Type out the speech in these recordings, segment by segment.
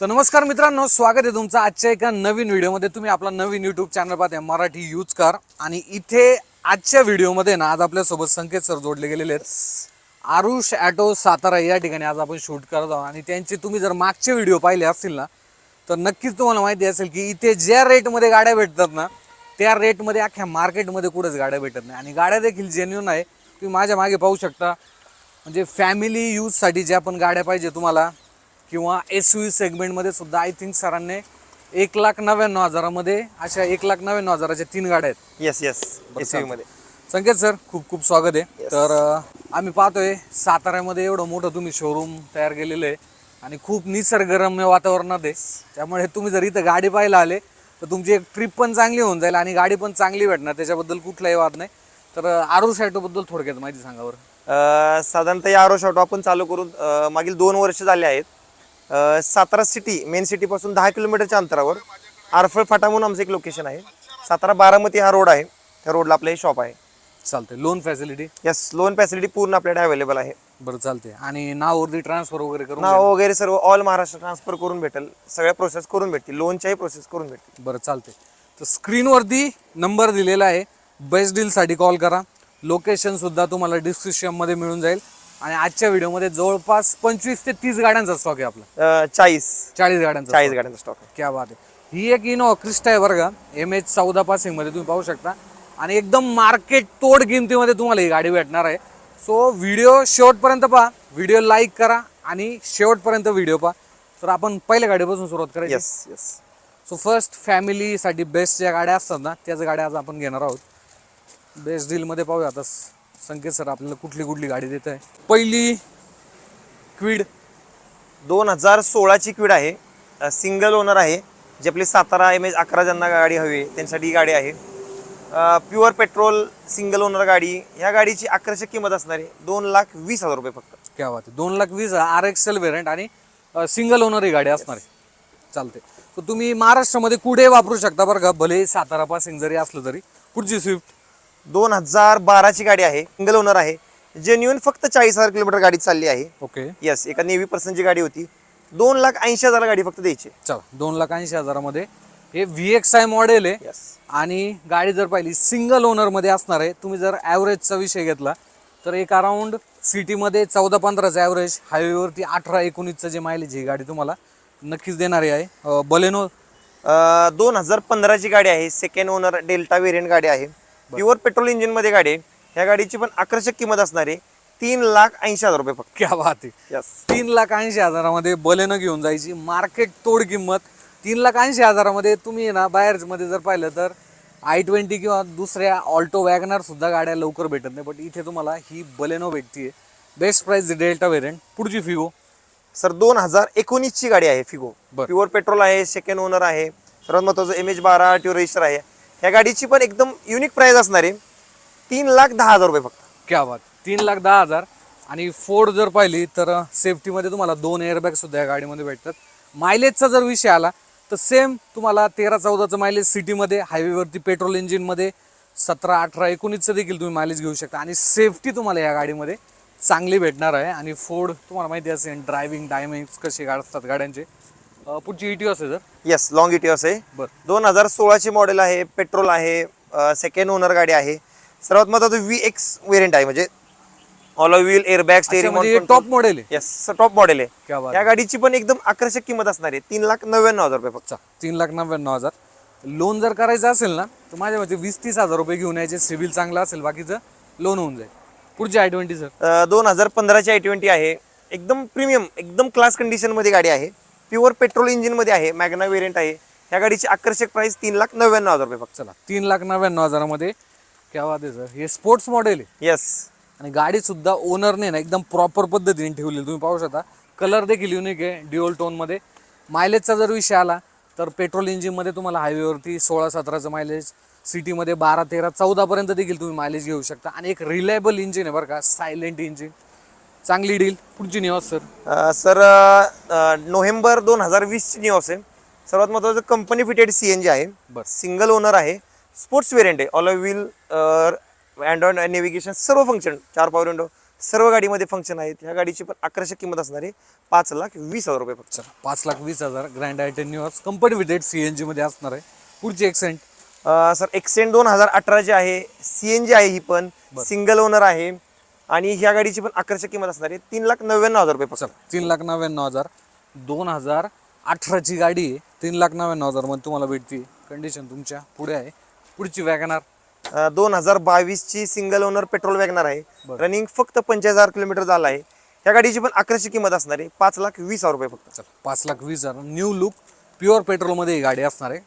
तर नमस्कार मित्रांनो स्वागत आहे तुमचं आजच्या एका नवीन व्हिडिओमध्ये. तुम्ही आपला नवीन यूट्यूब चॅनल पाहते मराठी यूज कर आणि इथे आजच्या व्हिडिओमध्ये ना आज आपल्यासोबत संकेत सर जोडले गेलेले आहेत. आरुष ॲटो सातारा या ठिकाणी आज आपण शूट करत आहोत. आणि त्यांचे तुम्ही जर मागचे व्हिडिओ पाहिले असतील ना तर नक्कीच तुम्हाला माहिती असेल की इथे ज्या रेटमध्ये गाड्या भेटतात ना त्या रेटमध्ये अख्ख्या मार्केटमध्ये कुठंच गाड्या भेटत नाही. आणि गाड्या देखील जेन्युन आहे. तुम्ही माझ्या मागे पाहू शकता. म्हणजे फॅमिली यूजसाठी ज्या पण गाड्या पाहिजे तुम्हाला किंवा एस यू सेगमेंटमध्ये सुद्धा आय थिंक सरांनी एक लाख नव्याण्णव हजारामध्ये अशा एक लाख नव्याण्णव हजाराच्या तीन गाड्या आहेत. येस येस एसमध्ये. संकेत सर खूप खूप स्वागत आहे. तर अं, आम्ही पाहतोय साताऱ्यामध्ये एवढं मोठं तुम्ही शोरूम तयार केलेलं आहे आणि खूप निसर्गरम्य वातावरणात आहे. त्यामुळे तुम्ही जर इथं गाडी पाहायला आले तर तुमची एक ट्रिप पण चांगली होऊन जाईल आणि गाडी पण चांगली भेटणार. त्याच्याबद्दल कुठलाही वाद नाही. तर अं, आरुष ॲटोबद्दल थोडक्यात माहिती सांगा बरं. अं, साधारणतः या आरो शॉट आपण चालू करून अं, मागील दोन वर्ष झाले आहेत. सातारा सिटी मेन सिटी पासून दहा किलोमीटरच्या अंतरावर आरफळ फाटा म्हणून आमचं एक लोकेशन आहे. सातारा बारामती हा रोड आहे. त्या रोडला आपलं हे शॉप आहे. चालतंय. Loan facility yes loan facility पूर्ण आपल्याकडे अवेलेबल आहे. बरं चालते आणि नाववरती ट्रान्सफर वगैरे करून नाव वगैरे सर्व ऑल महाराष्ट्र ट्रान्सफर करून भेटेल. सगळ्या प्रोसेस करून भेटतील. लोनच्याही प्रोसेस करून भेटतील. बरं चालते तर स्क्रीनवरती नंबर दिलेला आहे. बेस्ट डीलसाठी कॉल करा. लोकेशन सुद्धा तुम्हाला डिस्क्रिप्शनमध्ये मिळून जाईल. आणि आजच्या व्हिडिओमध्ये जवळपास पंचवीस ते तीस गाड्यांचा स्टॉक आहे आपला. चाळीस. चाळीस गाड्यांचा चाळीस गाड्यांचा स्टॉक आहे. क्या बात आहे. ही एक इनोवा क्रिस्टा आहे बरं का. एम एच चौदा पासिंगमध्ये तुम्ही पाहू शकता. आणि एकदम मार्केट तोड किमतीमध्ये तुम्हाला ही गाडी भेटणार आहे. सो व्हिडिओ शेवटपर्यंत पहा. व्हिडिओ लाईक करा आणि शेवटपर्यंत व्हिडिओ पहा. तर आपण पहिल्या गाडीपासून सुरुवात करायची. येस येस सो फर्स्ट फॅमिलीसाठी बेस्ट ज्या गाड्या असतात ना त्याच गाड्या आज आपण घेणार आहोत. बेस्ट डीलमध्ये पाहूया आता. संकेत सर आपल्याला कुठली कुठली गाडी देत आहे? पहिली क्विड. दोन हजार सोळाची क्विड आहे. सिंगल ओनर आहे. जी आपली सातारा एम एच अकरा ज्यांना गाडी हवी आहे त्यांच्यासाठी ही गाडी आहे. प्युअर पेट्रोल सिंगल ओनर गाडी ह्या गाडीची आकर्षक किंमत असणार आहे. दोन लाख वीस हजार रुपये फक्त. क्या बात आहे. दोन लाख वीस आर एक्सेल व्हेरियंट आणि सिंगल ओनर ही गाडी असणार आहे. चालते तर तुम्ही महाराष्ट्रामध्ये कुठे वापरू शकता बरं का? भले सातारा पासिंग जरी असलं तरी. पुढची स्विफ्ट दोन हजार बाराची गाडी आहे. सिंगल ओनर आहे. जेन्युन फक्त चाळीस हजार किलोमीटर गाडी चालली आहे. ओके. येस एका नेव्ही पर्सनची गाडी होती. दोन लाख ऐंशी हजार गाडी फक्त द्यायची. चला दोन लाख ऐंशी हजारामध्ये. हे व्ही एक्स आय मॉडेल आहे. येस आणि गाडी जर पाहिली सिंगल ओनरमध्ये असणार आहे तुम्ही जर ॲव्हरेजचा विषय घेतला तर एक अराऊंड सिटीमध्ये चौदा पंधराचं ॲव्हरेज हायवेवरती अठरा एकोणीसचं जे मायलेज ही गाडी तुम्हाला नक्कीच देणारी आहे. अं, बलेनो दोन हजार पंधराची गाडी आहे. सेकंड ओनर डेल्टा वेरियंट गाडी आहे. प्युअर पेट्रोल इंजिनमध्ये गाडी आहे. ह्या गाडीची पण आकर्षक किंमत असणार आहे. तीन लाख ऐंशी हजार रुपये फक्त. क्या बात आहे. तीन लाख ऐंशी हजारामध्ये बलेनो घेऊन जायची. मार्केट तोड किंमत. तीन लाख ऐंशी हजारामध्ये तुम्ही ना बाहेरमध्ये जर पाहिलं तर आय ट्वेंटी किंवा दुसऱ्या ऑल्टो वॅगनर सुद्धा गाड्या लवकर भेटत नाही. बट इथे तुम्हाला ही बलेनो भेटतीये बेस्ट प्राइस डेल्टा वेरियंट पुढची फिगो सर दोन हजार एकोणीसची गाडी आहे फिगो बरं. प्युअर पेट्रोल आहे सेकंड ओनर आहे. सर्वात महत्वाचं एम एच बारा ट्यू रजिस्टर आहे. ह्या गाडीची पण एकदम युनिक प्राइस असणार आहे. तीन लाख दहा हजार रुपये फक्त. क्या बात. तीन लाख दहा हजार. आणि फोर्ड जर पाहिली तर सेफ्टीमध्ये तुम्हाला दोन एअरबॅग सुद्धा या गाडीमध्ये भेटतात. मायलेजचा जर विषय आला तर सेम तुम्हाला तेरा चौदाचं मायलेज सिटीमध्ये हायवेवरती पेट्रोल इंजिनमध्ये सतरा अठरा एकोणीसचं देखील तुम्ही मायलेज घेऊ शकता. आणि सेफ्टी तुम्हाला या गाडीमध्ये चांगली भेटणार आहे. आणि फोर्ड तुम्हाला माहिती असेल ड्रायव्हिंग डायमिंग्स कसे असतात गाड्यांचे. पुढची इटी असेल तर येस लॉंग इटिओस आहे बरं. दोन हजार सोळाची मॉडेल आहे पेट्रोल आहे सेकंड ओनर गाडी आहे. सर्वात महत्वाचं व्ही एक्स वेरियंट आहे म्हणजे ऑल व्हील एअरबॅग म्हणजे टॉप मॉडेल आहे. येस टॉप मॉडेल आहे. क्या बात या गाडीची पण एकदम आकर्षक किंमत असणार आहे तीन लाख नव्याण्णव हजार रुपये फक्त. तीन लाख नव्याण्णव हजार. लोन जर करायचं असेल ना तर माझ्या मते वीस तीस हजार रुपये घेऊन यायचे सिबिल चांगलं असेल बाकीचं लोन होऊन जाईल. पुढची आय ट्वेंटी सर दोन हजार पंधराची आय ट्वेंटी आहे. एकदम प्रीमियम एकदम क्लास कंडिशनमध्ये गाडी आहे. प्युअर पेट्रोल इंजिनमध्ये आहे मॅग्ना वेरियंट आहे. ह्या गाडीची आकर्षक प्राइस तीन लाख नव्याण्णव हजार रुपये फक्त चला तीन लाख नव्याण्णव हजारामध्ये. क्या वाद आहे सर हे स्पोर्ट्स मॉडेल आहे. येस आणि गाडी सुद्धा ओनरने ना एकदम प्रॉपर पद्धतीने ठेवलेली तुम्ही पाहू शकता. कलर देखील युनिक आहे ड्युअल टोनमध्ये मायलेजचा जर विषय आला तर पेट्रोल इंजिनमध्ये तुम्हाला हायवेवरती सोळा सतराचं मायलेज सिटीमध्ये बारा तेरा चौदापर्यंत देखील तुम्ही मायलेज घेऊ शकता. आणि एक रिलायबल इंजिन आहे बरं का सायलेंट इंजिन चांगली डील पुढची निवास सर सर नोव्हेंबर दोन हजार वीसची न्यूज आहे. सर्वात महत्वाचं company fitted C N G आहे. बरं. सिंगल ओनर आहे. स्पोर्ट्स वेरियंट आहे. ऑल व्हील अँड्रॉइड नेव्हिगेशन सर्व फंक्शन चार पॉवर विंडो सर्व गाडीमध्ये फंक्शन आहेत. ह्या गाडीची पण आकर्षक किंमत असणार आहे. पाच लाख वीस हजार रुपये फक्त. पाच लाख वीस हजार ग्रँड आयटेन न्यूअर्स कंपनी विडेड सी एन जीमध्ये असणार आहे. पुढची एक्सेंट अं, सर एक्सेंट दोन हजार अठराची आहे. सी एन जी आहे ही पण. सिंगल ओनर आहे. आणि ह्या गाडीची पण आकर्षक किंमत असणार आहे. तीन लाख नव्याण्णव हजार रुपये चला तीन लाख नव्याण्णव हजार. दोन हजार अठराची गाडी आहे. तीन लाख नव्याण्णव हजारमध्ये तुम्हाला भेटते. कंडिशन तुमच्यापुढे आहे. पुढची वॅगनार दोन हजार बावीसची सिंगल ओनर पेट्रोल वॅगनर आहे. रनिंग फक्त पंचेचाळीस हजार किलोमीटर झाला आहे. ह्या गाडीची पण आकर्षक किंमत असणार आहे. पाच लाख वीस हजार रुपये फक्त. पाच लाख वीस हजार. न्यू लुक प्युअर पेट्रोलमध्ये ही गाडी असणार आहे.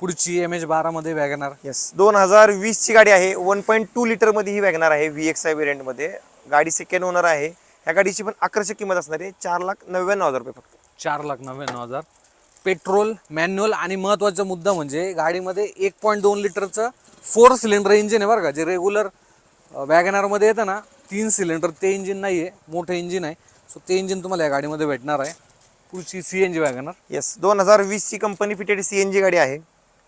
पुढची एम एच बारामध्ये वॅगनार. येस दोन हजार वीसची गाडी आहे. वन पॉईंट टू लिटरमध्ये ही वॅगनार आहे. व्ही एक्स आय वेरियंटमध्ये गाडी सेकंड ओनर आहे. ह्या गाडीची पण आकर्षक किंमत असणार आहे. चार लाख नव्याण्णव हजार रुपये फक्त. चार लाख नव्याण्णव हजार. पेट्रोल मॅन्युअल आणि महत्त्वाचा मुद्दा म्हणजे गाडीमध्ये एक पॉईंट दोन लिटरचं फोर सिलेंडर इंजिन आहे बरं का. जे रेग्युलर वॅगनारमध्ये येतं ना तीन सिलेंडर ते इंजिन नाही आहे मोठं इंजिन आहे. सो ते इंजिन तुम्हाला या गाडीमध्ये भेटणार आहे. पुढची C N G WagonR. Yes दोन हजार वीसची company fitted C N G गाडी आहे.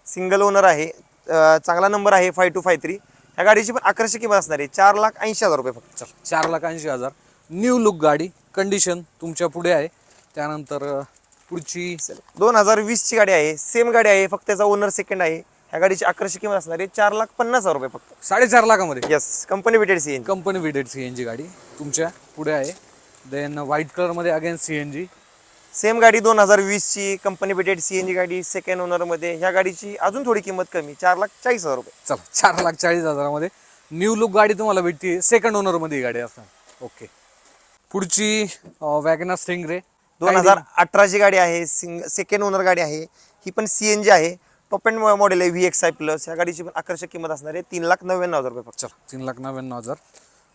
सिंगल ओनर आहे चांगला नंबर आहे फाय टू फाय थ्री ह्या गाडीची पण आकर्षक किंमत असणार आहे. चार लाख ऐंशी हजार रुपये फक्त. चल. चार लाख ऐंशी हजार. न्यू लुक गाडी. कंडिशन तुमच्यापुढे आहे. त्यानंतर पुढची दोन हजार वीसची गाडी आहे. सेम गाडी आहे. फक्त त्याचा ओनर सेकंड आहे. ह्या गाडीची आकर्षक किंमत असणार आहे. चार लाख पन्नास हजार रुपये फक्त. साडेचार लाखामध्ये. Yes company fitted C N company विडेड C N G गाडी. तुमच्यापुढे आहे. देन व्हाईट कलरमध्ये again C N G same गाडी दोन हजार वीसची company fitted C N G गाडी सेकंड ओनरमध्ये ह्या गाडीची अजून थोडी किंमत कमी चार लाख चाळीस हजार रुपये. चला चार लाख चाळीस हजारामध्ये. न्यू लुक गाडी तुम्हाला भेटते सेकंड ओनरमध्ये ही गाडी असणार. ओके. पुढची वॅगनर स्टिंगरे दोन हजार अठराची गाडी आहे सिंग सेकंड ओनर गाडी आहे ही पण सी एन जी आहे टॉप अँड मॉडेल आहे व्ही एक्स आय प्लस ह्या गाडीची पण आकर्षक किंमत असणार आहे तीन लाख नव्याण्णव हजार रुपये फक्त. चला तीन लाख नव्याण्णव हजार.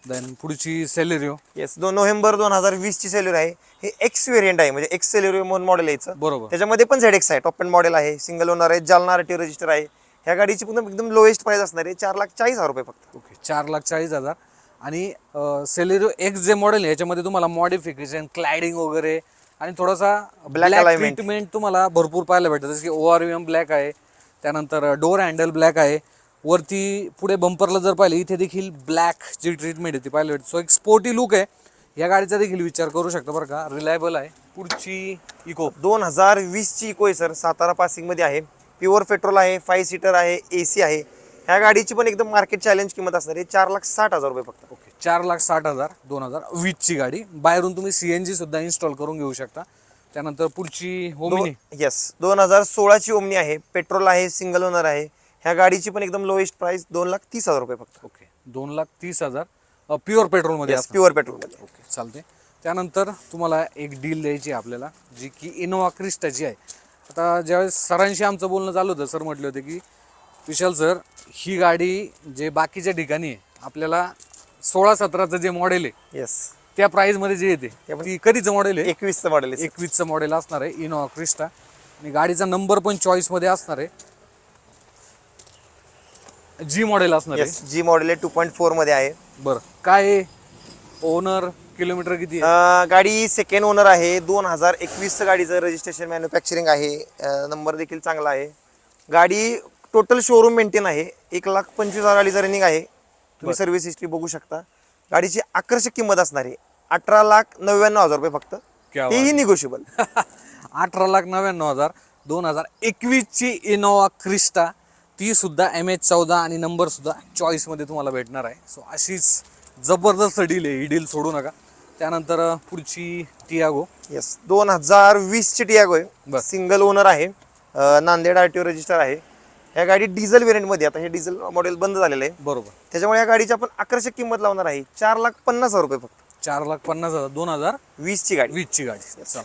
देन पुढची सेलेरिओ येस दोन नोव्हेंबर दोन हजार वीसची सेल्युर आहे. हे एक्स वेरियंट आहे म्हणजे एक्स सेल्युर म्हणून मॉडेल आहे याचं. बरोबर. त्याच्यामध्ये पण झेड एक्स आहे टॉप अँड मॉडेल आहे सिंगल ओनर आहे जालना आरटीओ रजिस्टर आहे. ह्या गाडीची पण एकदम लोएस्ट प्राइस असणार आहे चार लाख चाळीस हजार रुपये फक्त. ओके चार लाख चाळीस हजार. आणि सेलेरिओ एक्स जे मॉडेल आहे याच्यामध्ये तुम्हाला मॉडिफिकेशन क्लायडिंग वगैरे आणि थोडासा ब्लॅक. ट्रीटमेंट तुम्हाला भरपूर पाहायला भेटतं. जसं की ओ आर एम ब्लॅक आहे त्यानंतर डोर हँडल ब्लॅक आहे वरती पुढे बंपरला जर पाहिलं इथे देखील ब्लॅक जी ट्रीटमेंट आहे ती पाहायला भेटते सो एक स्पोर्टी लुक आहे. या गाडीचा देखील विचार करू शकता बरं का. रिलायबल आहे. पुढची इको दोन हजार वीसची इको आहे सर सातारा पासिंगमध्ये आहे. प्युअर पेट्रोल आहे फाईव्ह सीटर आहे ए सी आहे. ह्या गाडीची पण एकदम मार्केट चॅलेंज किंमत असणार आहे. चार लाख साठ हजार रुपये फक्त. ओके चार लाख साठ हजार दोन हजार वीसची गाडी. बाहेरून तुम्ही सी एन जी सुद्धा इन्स्टॉल करून घेऊ शकता. त्यानंतर पुढची होमिनी येस दोन हजार सोळाची ओमनी आहे. पेट्रोल आहे सिंगल ओनर आहे. ह्या गाडीची पण एकदम लोएस्ट प्राइस दोन लाख तीस हजार रुपये फक्त. ओके दोन लाख तीस हजार. प्युअर पेट्रोलमध्ये येस प्युअर पेट्रोलमध्ये ओके चालते त्यानंतर तुम्हाला एक डील द्यायची आहे आपल्याला जी की इनोवा क्रिस्टाची आहे. आता ज्यावेळेस सरांशी आमचं बोलणं चालू होतं सर म्हटले होते की विशाल सर ही गाडी जे बाकीच्या ठिकाणी आहे आपल्याला सोळा सतराचं जे मॉडेल आहे येस त्या प्राईजमध्ये जे येते ती कधीचं मॉडेल आहे? एकवीसचं मॉडेल आहे एकवीसचं मॉडेल असणार आहे इनोवा क्रिस्टा आणि गाडीचा नंबर पण चॉईसमध्ये असणार आहे. जी मॉडेल असणार आहे येस जी मॉडेल आहे टू पॉईंट फोरमध्ये आहे. बरं. काय ओनर किलोमीटर किती आहे? अं, गाडी सेकंड ओनर आहे. दोन हजार एकवीसचं गाडीचं रजिस्ट्रेशन मॅन्युफॅक्चरिंग आहे. नंबर देखील चांगला आहे. गाडी टोटल शोरूम मेंटेन आहे. एक लाख पंचवीस हजार गाडीचं रनिंग आहे. तुम्ही सर्व्हिस हिस्ट्री बघू शकता. गाडीची आकर्षक किंमत असणार आहे. अठरा लाख नव्याण्णव हजार रुपये फक्त. क्या तेही निगोशिएबल अठरा लाख नव्याण्णव हजार. दोन हजार एकवीसची इनोवा क्रिस्टा ती सुद्धा एम एच चौदा आणि नंबर सुद्धा चॉईसमध्ये तुम्हाला भेटणार आहे. सो अशीच जबरदस्त डील आहे. ही डील सोडू नका. त्यानंतर पुढची टियागो येस दोन हजार वीसची टियागो आहे. सिंगल ओनर आहे. Nanded R T O register आहे. ह्या गाडी डिझेल व्हेरियंटमध्ये आता हे डिझेल मॉडेल बंद झालेलं आहे. बरोबर. त्याच्यामुळे या गाडीची आपण आकर्षक किंमत लावणार आहे. चार लाख पन्नास हजार रुपये फक्त. चार लाख पन्नास हजार. दोन हजार वीसची गाडी. वीसची गाडी.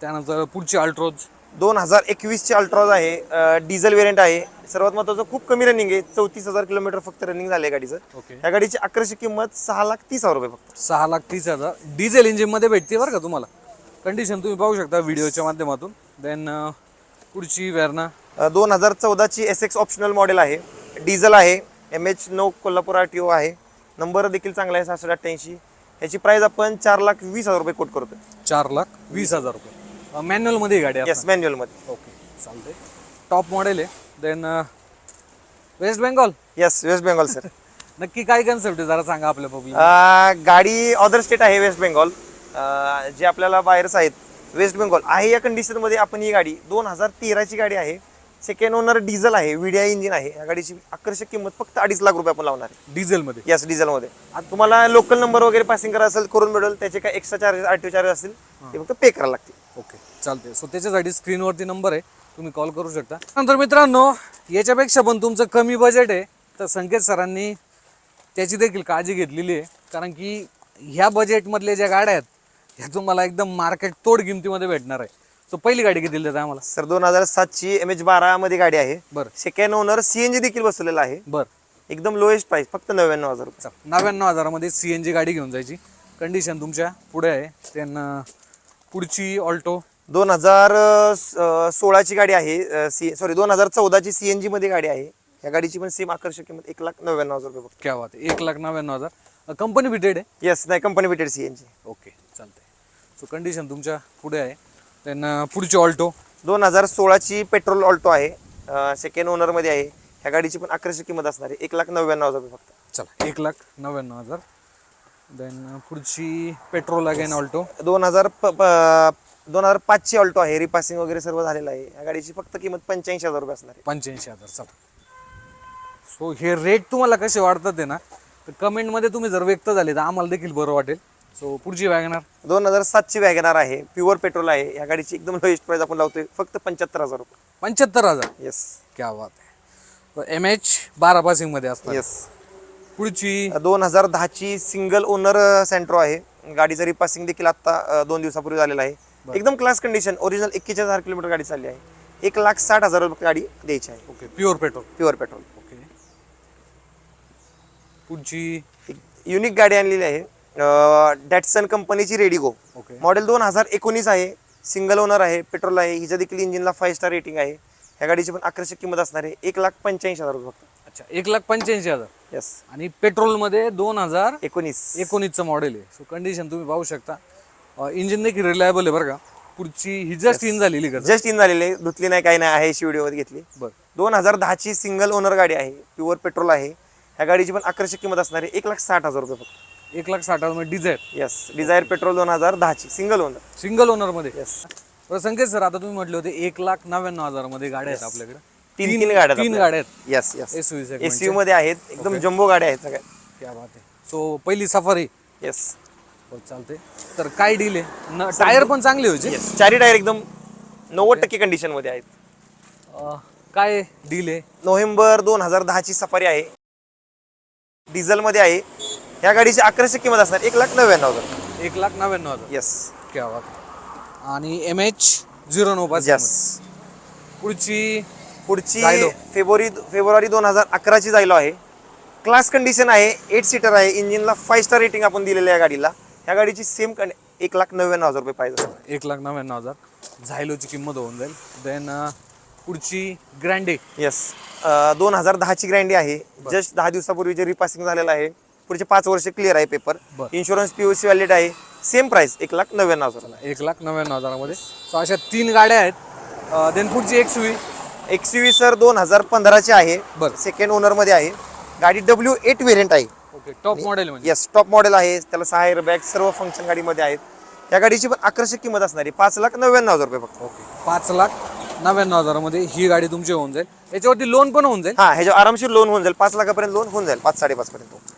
त्यानंतर पुढची अल्ट्रोज दोन हजार एकवीसची अल्ट्रॉज आहे डिझेल व्हेरियंट आहे. सर्वात महत्त्वाचं खूप कमी रनिंग आहे. चौतीस हजार किलोमीटर फक्त रनिंग झालं आहे गाडीचं. ओके. या गाडीची आकर्षक किंमत सहा लाख तीस हजार रुपये फक्त. सहा लाख तीस हजार. डिझेल इंजिनमध्ये भेटते बरं का तुम्हाला? कंडिशन तुम्ही पाहू शकता व्हिडिओच्या माध्यमातून. देन पुढची वेरणा दोन हजार चौदाची एस एक्स ऑप्शनल मॉडेल आहे. डिझेल आहे. एम एच नऊ कोल्हापूर आर टी ओ आहे. नंबर देखील चांगला आहे सहाशे अठ्ठ्याऐंशी. याची प्राइस आपण चार लाख वीस हजार रुपये कोट करतो चार लाख वीस हजार रुपये. मॅन्युअलमध्ये ही गाडी आहे येस मॅन्युअलमध्ये. ओके चालते टॉप मॉडेल आहे. Then West Bengal yes West Bengal sir नक्की काय कन्सेप्ट आहे? जरा सांगा आपल्या पब्लिक गाडी अदर स्टेट आहे वेस्ट बेंगॉल जे आपल्याला बाहेरच आहेत वेस्ट बेंगॉल आहे या कंडिशनमध्ये आपण ही गाडी दोन हजार तेराची गाडी आहे. सेकंड ओनर डिझेल आहे व्हीडीआय इंजिन आहे. या गाडीची आकर्षक किंमत फक्त अडीच लाख रुपये आपण लावणार आहे. डिझेल मध्ये यस डिझेलमध्ये तुम्हाला लोकल नंबर वगैरे पासिंग करायचं असेल करून मिळेल त्याचे काय extra charges R T charges असतील ते फक्त पे करायला लागतील. ओके चालते सो त्याच्यासाठी स्क्रीनवरती नंबर आहे. तुम्ही कॉल करू शकता. नंतर मित्रांनो याच्यापेक्षा पण तुमचं कमी बजेट आहे. तर संकेत सरांनी त्याची देखील काळजी घेतलेली आहे. कारण की ह्या बजेटमधल्या ज्या गाड्या आहेत ह्या तुम्हाला एकदम मार्केट तोड किमतीमध्ये भेटणार आहे. सो पहिली गाडी किती देत आम्हाला? सर दोन हजार सातची एम एच बारा मध्ये गाडी आहे. बरं. सेकंड ओनर सीएनजी देखील बसवलेला आहे. बरं. एकदम लोएस्ट प्राइस फक्त नव्याण्णव हजार रुपये. नव्याण्णव हजारामध्ये सी एन जी गाडी घेऊन जायची. कंडिशन तुमच्यापुढे आहे. त्यांना पुढची ऑल्टो? दोन हजार सोळाची गाडी आहे सी सॉरी दोन हजार चौदाची सीएनजी मध्ये गाडी आहे. या गाडीची पण सेम आकर्षक किंमत एक लाख नव्याण्णव हजार रुपये क्या बात आहे. एक लाख नव्याण्णव हजार. कंपनी बिटेड आहे? येस नाही कंपनी भेटेल सीएनजी ओके चालतंय. सो कंडिशन तुमच्यापुढे आहे. त्यांना पुढची ऑल्टो? दोन हजार सोळाची पेट्रोल ऑल्टो आहे. सेकंड ओनरमध्ये आहे. ह्या गाडीची पण आकर्षक किंमत असणार आहे. एक लाख नव्याण्णव हजार रुपये फक्त. चला एक लाख नव्याण्णव हजार. देन पुढची पेट्रोल अगेन ऑल्टो दोन हजार दोन हजार पाचची ऑल्टो आहे. रिपासिंग वगैरे सर्व झालेलं आहे. या गाडीची फक्त किंमत पंच्याऐंशी हजार रुपये असणार आहे. पंच्याऐंशी हजार चला. सो हे रेट तुम्हाला कसे वाढतात आहे ना तर कमेंटमध्ये तुम्ही जर व्यक्त झाले तर आम्हाला देखील बरं वाटेल. सो पुढची वॅगनार दोन हजार सातची वॅगनार आहे. प्युअर पेट्रोल आहे. या गाडीची एकदम लोएस्ट प्राइस आपण लावतोय. फक्त पंच्याहत्तर हजार रुपये. पंच्याहत्तर हजार? येस क्या बात आहे. एम एच बारा पासिंगमध्ये असतात येस पुढची दोन हजार दहाची सिंगल ओनर सेंट्रो आहे. गाडीचं रिपासिंग देखील आता दोन दिवसापूर्वी झालेलं आहे. एकदम क्लास कंडिशन ओरिजिनल एक्केचाळीस हजार किलोमीटर गाडी चालली आहे. एक लाख साठ हजार रुपये गाडी द्यायची आहे. Okay pure petrol pure petrol okay पुढची? एक युनिक गाडी आणलेली आहे. डॅटसन कंपनीची रेडिगो ओके मॉडेल दोन हजार एकोणीस आहे. सिंगल ओनर आहे पेट्रोल आहे. हिच्या देखील इंजिनला फाईव्ह स्टार रेटिंग आहे. ह्या गाडीची पण आकर्षक किंमत असणार आहे. एक लाख पंच्याऐंशी हजार रुपये फक्त. अच्छा एक लाख पंच्याऐंशी हजार. येस आणि पेट्रोलमध्ये दोन हजार एकोणीस. एकोणीसचं मॉडेल आहे. सो कंडिशन तुम्ही पाहू शकता. इंजिन देखील रिलायबल आहे बरं का? पुढची ही जस्ट इन झालेली का? जस्ट इन झालेले धुतली नाही काही नाही. आहे अशी व्हिडिओमध्ये घेतली. बरं. दोन हजार दहाची सिंगल ओनर गाडी आहे. प्युअर पेट्रोल आहे. ह्या गाडीची पण आकर्षक किंमत असणार आहे. एक लाख साठ हजार रुपये फक्त. एक लाख साठ हजार डिझायर येस डिझायर पेट्रोल दोन हजार दहाची. सिंगल ओनर सिंगल ओनरमध्ये येस संकेत सर आता तुम्ही म्हटले होते एक लाख नव्याण्णव हजारामध्ये गाड्या आहेत आपल्याकडे. तीन तीन गाड्या तीन गाड्या आहेत. Yes yes S U S U मध्ये आहेत. एकदम जम्बो गाड्या आहेत सगळ्या. क्या बात आहे. सो पहिली सफारी. येस हो चालते तर काय डील आहे? न टायर पण चांगले होते येस चारी टायर एकदम नव्वद टक्के कंडिशनमध्ये आहेत. अं, काय डील आहे? नोव्हेंबर दोन हजार दहाची सफारी आहे. डिझेल मध्ये आहे. या गाडीची आकर्षक किंमत असणार. एक लाख नव्याण्णव हजार. एक लाख नव्याण्णव हजार. येस क्या बात आहे. आणि एम एच झिरो नऊ पाच येस पुढची पुढची जायलो. फेब्रुवारी फेब्रुवारी दोन हजार अकराची जायलो आहे. क्लास कंडिशन आहे एट सीटर आहे इंजिनला फाईव्ह स्टार रेटिंग आपण दिलेलं आहे या गाडीला. या गाडीची सेम एक लाख नव्याण्णव हजार रुपये पाहिजे एक लाख नव्याण्णव हजार. झायलोची किंमत होऊन जाईल. देन पुढची ग्रँडे येस दोन हजार दहाची ग्रँडी आहे. जस्ट दहा दिवसापूर्वी जे रिपासिंग झालेलं आहे पुढचे पाच वर्ष क्लिअर आहे पेपर बरं. इन्शुरन्स पीओसी व्हॅलिड आहे. सेम प्राइस एक लाख नव्याण्णव हजार. एक लाख नव्याण्णव हजारामध्ये. सो अशा तीन गाड्या आहेत. देन पुढची एक सुई. एक्स यू सर दोन हजार पंधराची आहे. बरं. सेकंड ओनरमध्ये आहे. गाडी डब्ल्यू एट व्हेरियंट आहे. ओके टॉप मॉडेल म्हणजे? येस टॉप मॉडेल आहे. त्याला सहा एअर बॅग सर्व फंक्शन गाडीमध्ये आहेत. या गाडीची पण आकर्षक किंमत असणार आहे. पाच लाख नव्याण्णव हजार रुपये फक्त. ओके पाच लाख नव्याण्णव हजारामध्ये ही गाडी तुमची होऊन जाईल. याच्यावरती लोन पण होऊन जाईल? हा ह्याच्या आरामशीर लोन होऊन जाईल. पाच लाखापर्यंत लोन होऊन जाईल. पाच साडेपाच पर्यंत.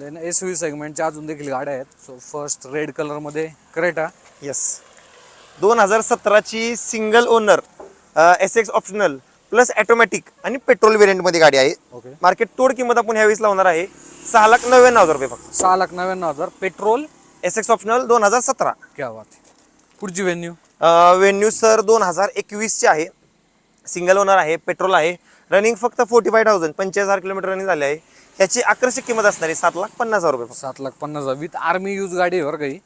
देन एस व्ही सेगमेंटच्या अजून देखील गाड्या आहेत. सो फर्स्ट रेड कलरमध्ये क्रेटा येस दोन हजार सतराची single owner S X optional plus automatic आणि पेट्रोल व्हेरियंटमध्ये गाडी आहे. ओके मार्केट तोड किंमत आपण ह्यावेळेस लावणार आहे. सहा लाख नव्याण्णव हजार रुपये फक्त. सहा लाख नव्याण्णव हजार. पेट्रोल एस एक्स ऑप्शनल दोन हजार सतरा. क्या बात. पुढची व्हेन्यू वेन्यू सर दोन हजार एकवीसचे आहे. सिंगल ओनर आहे पेट्रोल आहे. रनिंग फक्त फोर्टी फाय थाउजंड पंचेचाळीस हजार किलोमीटर रनिंग झाले आहे. ह्याची आकर्षक किंमत असणार आहे सात लाख पन्नास हजार रुपये. सात लाख पन्नास हजार. विथ आर्मी यूज गाडी आहे बरं काही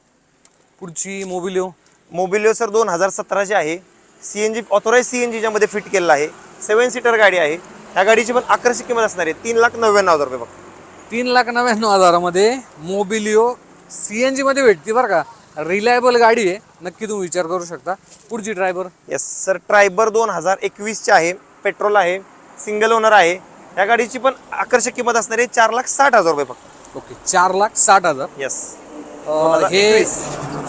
पुढची मोबिलिओ मोबिलिओ सर दोन हजार सतराची आहे. C N G authorise C N जीच्यामध्ये fit केलेलं आहे. सेवन सीटर गाडी आहे. ह्या गाडीची पण आकर्षक किंमत असणार आहे. तीन लाख नव्याण्णव हजार रुपये फक्त तीन लाख नव्याण्णव हजारामध्ये मोबिलिओ सी एन जीमध्ये भेटते बरं का. रिलायबल गाडी आहे. नक्की तुम्ही विचार करू शकता. पुढची ड्रायव्हर येस सर ट्रायबर दोन हजार एकवीसचे आहे. पेट्रोल आहे. सिंगल ओनर आहे. या गाडीची पण आकर्षक किंमत असणार आहे. चार लाख साठ हजार रुपये फक्त ओके. चार लाख साठ हजार. येस हे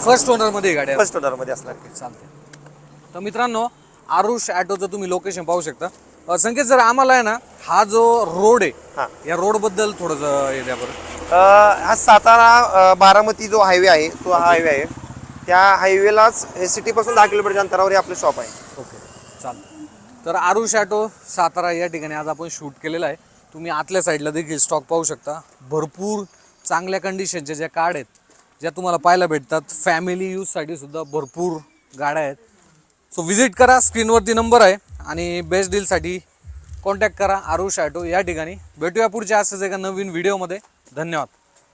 फर्स्ट ओनरमध्ये ही गाडी फर्स्ट ओनरमध्ये असणार. चालते तर मित्रांनो आरुष ॲटोचं तुम्ही लोकेशन पाहू शकता. अं, संकेत सर आम्हाला आहे ना हा जो रोड आहे हा. या रोडबद्दल थोडंसं हे द्या बरं. अ, हा सातारा अ, बारामती जो हायवे आहे तो हा हायवे आहे. त्या हायवेलाच सिटी पासून दहा किलोमीटरच्या अंतरावर हे आपलं शॉप आहे. ओके चालतं तर आरुष ॲटो सातारा या ठिकाणी आज आपण शूट केलेला आहे. तुम्ही आतल्या साईडला देखील स्टॉक पाहू शकता. भरपूर चांगल्या कंडिशनच्या ज्या कार्ड आहेत ज्या तुम्हाला पाहायला भेटतात. फॅमिली यूजसाठी सुद्धा भरपूर गाड्या आहेत. सो व्हिजिट करा स्क्रीनवरती नंबर आहे आणि बेस्ट डीलसाठी कॉन्टॅक्ट करा आरुष ॲटो या ठिकाणी. भेटूया पुढच्या असंच एका नवीन व्हिडिओमध्ये धन्यवाद.